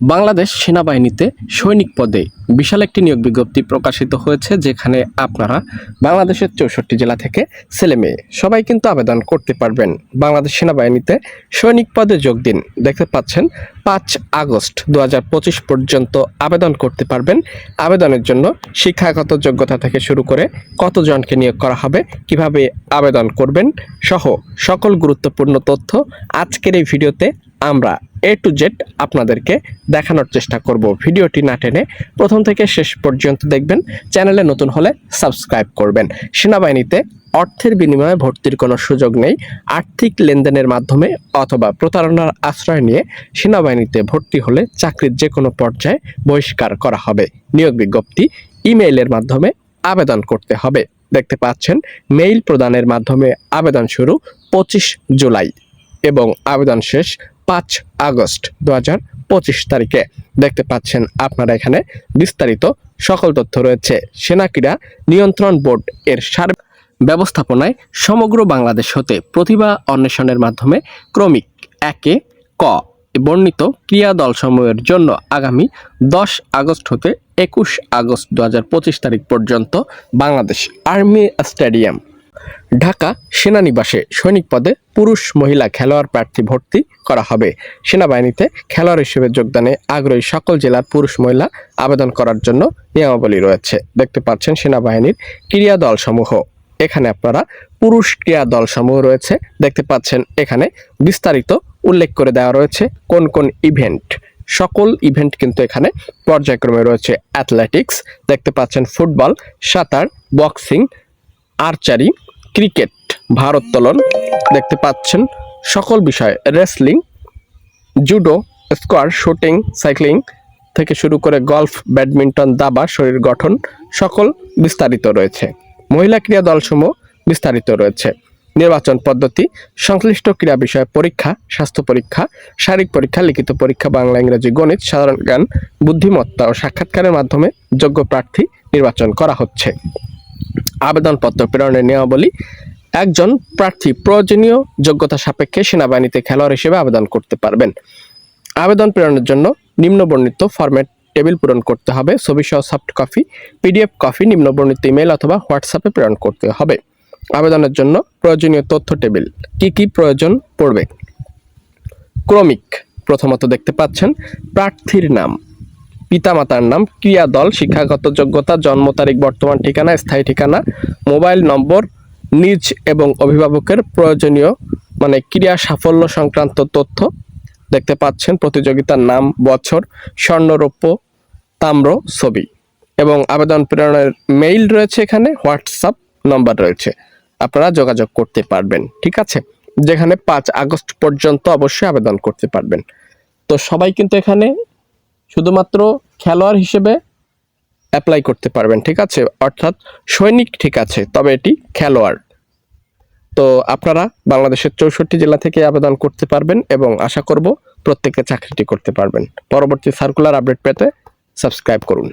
বাংলাদেশ সেনাবাহিনীতে সৈনিক পদে বিশাল একটি নিয়োগ বিজ্ঞপ্তি প্রকাশিত হয়েছে যেখানে আপনারা বাংলাদেশের চৌষট্টি জেলা থেকে ছেলে মেয়ে সবাই কিন্তু আবেদন করতে পারবেন। বাংলাদেশ সেনাবাহিনীতে সৈনিক পদে যোগ দিন। দেখতে পাচ্ছেন, পাঁচ আগস্ট দু হাজার পঁচিশ পর্যন্ত আবেদন করতে পারবেন। আবেদনের জন্য শিক্ষাগত যোগ্যতা থেকে শুরু করে কতজনকে নিয়োগ করা হবে, কীভাবে আবেদন করবেন সহ সকল গুরুত্বপূর্ণ তথ্য আজকের এই ভিডিওতে আমরা এ টু জেড আপনাদেরকে দেখানোর চেষ্টা করব। ভিডিওটি না টেনে প্রথম থেকে শেষ পর্যন্ত দেখবেন, চ্যানেলে নতুন হলে সাবস্ক্রাইব করবেন। সেনাবাহিনীতে অর্থের বিনিময়ে ভর্তির কোনো সুযোগ নেই। আর্থিক লেনদেনের মাধ্যমে অথবা প্রতারণার আশ্রয় নিয়ে সেনাবাহিনীতে ভর্তি হলে চাকরির যে কোনো পর্যায়ে বহিষ্কার করা হবে। নিয়োগ বিজ্ঞপ্তি ইমেইলের মাধ্যমে আবেদন করতে হবে। দেখতে পাচ্ছেন, মেইল প্রদানের মাধ্যমে আবেদন শুরু পঁচিশ জুলাই এবং আবেদন শেষ পাঁচ আগস্ট দু হাজার পঁচিশ তারিখে। দেখতে পাচ্ছেন আপনারা এখানে বিস্তারিত সকল তথ্য রয়েছে। সেনা ক্রীড়া নিয়ন্ত্রণ বোর্ড এর সার ব্যবস্থাপনায় সমগ্র বাংলাদেশ হতে প্রতিভা অন্বেষণের মাধ্যমে ক্রমিক একে ক বর্ণিত ক্রিয়া দলসমূহের জন্য আগামী দশ আগস্ট হতে একুশ আগস্ট দুহাজার পঁচিশ তারিখ পর্যন্ত বাংলাদেশ আর্মি স্টেডিয়াম ঢাকা সেনানিবাসে সৈনিক পদে পুরুষ মহিলা খেলোয়াড় প্রার্থী ভর্তি করা হবে। সেনাবাহিনীতে খেলোয়াড় হিসেবে যোগদানে আগ্রহী সকল জেলার পুরুষ মহিলা আবেদন করার জন্য নিয়মাবলী রয়েছে। দেখতে পাচ্ছেন সেনাবাহিনীর ক্রীড়া দলসমূহ। এখানে আপনারা পুরুষ ক্রীড়া দলসমূহ রয়েছে। দেখতে পাচ্ছেন এখানে বিস্তারিত উল্লেখ করে দেওয়া রয়েছে কোন কোন ইভেন্ট। সকল ইভেন্ট কিন্তু এখানে পর্যায়ক্রমে রয়েছে। অ্যাথলেটিক্স, দেখতে পাচ্ছেন ফুটবল, সাঁতার, বক্সিং, আর্চারি ক্রিকেট ভারোত্তোলন দেখতে পাচ্ছেন সকল বিষয় wrestling, judo square shooting, cycling থেকে শুরু করে গলফ, ব্যাডমিন্টন, দাবা, শরীর গঠন সকল বিস্তারিত রয়েছে। মহিলা ক্রীড়া দলসমূহ বিস্তারিত রয়েছে। নির্বাচন পদ্ধতি, সংশ্লিষ্ট ক্রীড়া বিষয়ে পরীক্ষা, স্বাস্থ্য পরীক্ষা, শারীরিক পরীক্ষা, লিখিত পরীক্ষা, বাংলা, ইংরেজি, গণিত, সাধারণ জ্ঞান, বুদ্ধিমত্তা ও সাক্ষাৎকারের মাধ্যমে যোগ্য প্রার্থী নির্বাচন করা হচ্ছে। আবেদনপত্র প্রেরণের নিয়মাবলী একজন প্রার্থী প্রয়োজনীয় যোগ্যতা সাপেক্ষে সেনাবাহিনীতে খেলোয়াড় হিসেবে আবেদন করতে পারবেন। আবেদন প্রেরণের জন্য নিম্নবর্ণিত ফরম্যাট টেবিল পূরণ করতে হবে। ছবি সহ সফট কপি, পিডিএফ কপি, নিম্নবর্ণিত ইমেল অথবা হোয়াটসঅ্যাপে প্রেরণ করতে হবে। আবেদনের জন্য প্রয়োজনীয় তথ্য টেবিল, কি কি প্রয়োজন পড়বে? ক্রমিক, প্রথমত দেখতে পাচ্ছেন, প্রার্থীর নাম। পিতামাতার নাম ক্রিয়া দল শিক্ষাগত যোগ্যতা, জন্ম তারিখ, বর্তমান ঠিকানা, স্থায়ী ঠিকানা, মোবাইল নম্বর, নিজ এবং অভিভাবকের প্রয়োজনীয় মানে ক্রিয়া সাফল্য সংক্রান্ত তথ্য দেখতে পাচ্ছেন। প্রতিযোগিতার নাম, বছর, স্বর্ণরৌপ্য, তাম্র ছবি এবং আবেদন প্রেরণের মেইল রয়েছে এখানে হোয়াটসঅ্যাপ নম্বর রয়েছে। আপনারা যোগাযোগ করতে পারবেন, ঠিক আছে? যেখানে পাঁচ আগস্ট পর্যন্ত অবশ্যই আবেদন করতে পারবেন। তো সবাই কিন্তু এখানে শুধুমাত্র খেলোয়াড় হিসেবে অ্যাপ্লাই করতে পারবেন, ঠিক আছে? অর্থাৎ সৈনিক ঠিক আছে, তবে এটি খেলোয়াড়। তো আপনারা বাংলাদেশের চৌষট্টি জেলা থেকে আবেদন করতে পারবেন এবং আশা করব প্রত্যেকে চাকরিটি করতে পারবেন। পরবর্তী সার্কুলার আপডেট পেতে সাবস্ক্রাইব করুন।